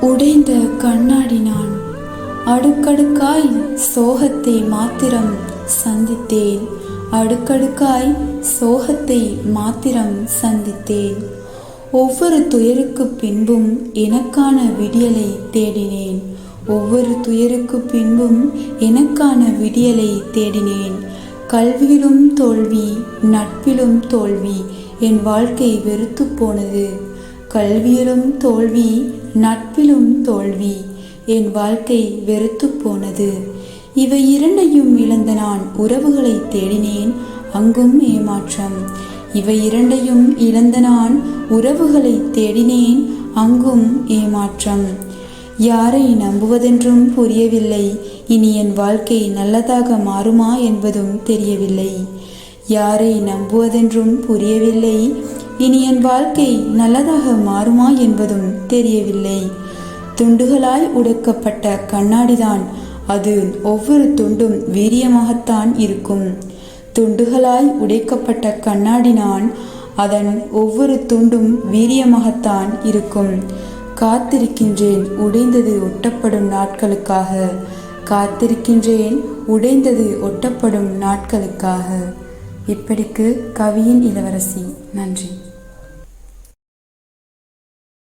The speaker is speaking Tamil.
உடைந்த கண்ணாடி நான் அடுக்கடுக்காய் சோகத்தை மாத்திரம் சந்தித்தேன். அடுக்கடுக்காய் சோகத்தை மாத்திரம் சந்தித்தேன். ஒவ்வொரு துயருக்கு பின்பும் எனக்கான விடியலை தேடினேன். ஒவ்வொரு துயருக்கு பின்பும் எனக்கான விடியலை தேடினேன். கல்வியிலும் தோல்வி நட்பிலும் தோல்வி என் வாழ்க்கை வெறுத்து போனது. கல்வியிலும் தோல்வி நட்பிலும் தோல்வி. என் வாழ்க்கை வெறுத்து போனது. இவை இரண்டையும் இழந்த நான் உறவுகளை தேடினேன் அங்கும் ஏமாற்றம். இவை இரண்டையும் இழந்த நான் உறவுகளை தேடினேன் அங்கும் ஏமாற்றம். யாரை நம்புவதென்றும் புரியவில்லை. இனி என் வாழ்க்கை நல்லதாக மாறுமா என்பதும் தெரியவில்லை. யாரை நம்புவதென்றும் புரியவில்லை. இனி என் வாழ்க்கை நல்லதாக மாறுமா என்பதும் தெரியவில்லை. துண்டுகளாய் உடைக்கப்பட்ட கண்ணாடிதான். அது ஒவ்வொரு துண்டும் வீரியமாகத்தான் இருக்கும். துண்டுகளாய் உடைக்கப்பட்ட கண்ணாடி நான் அதன் ஒவ்வொரு துண்டும் வீரியமாகத்தான் இருக்கும். காத்திருக்கின்றேன் உடைந்தது ஒட்டப்படும் நாட்களுக்காக. காத்திருக்கின்றேன் உடைந்தது ஒட்டப்படும் நாட்களுக்காக. இப்படிக்கு கவியின் இளவரசி. நன்றி.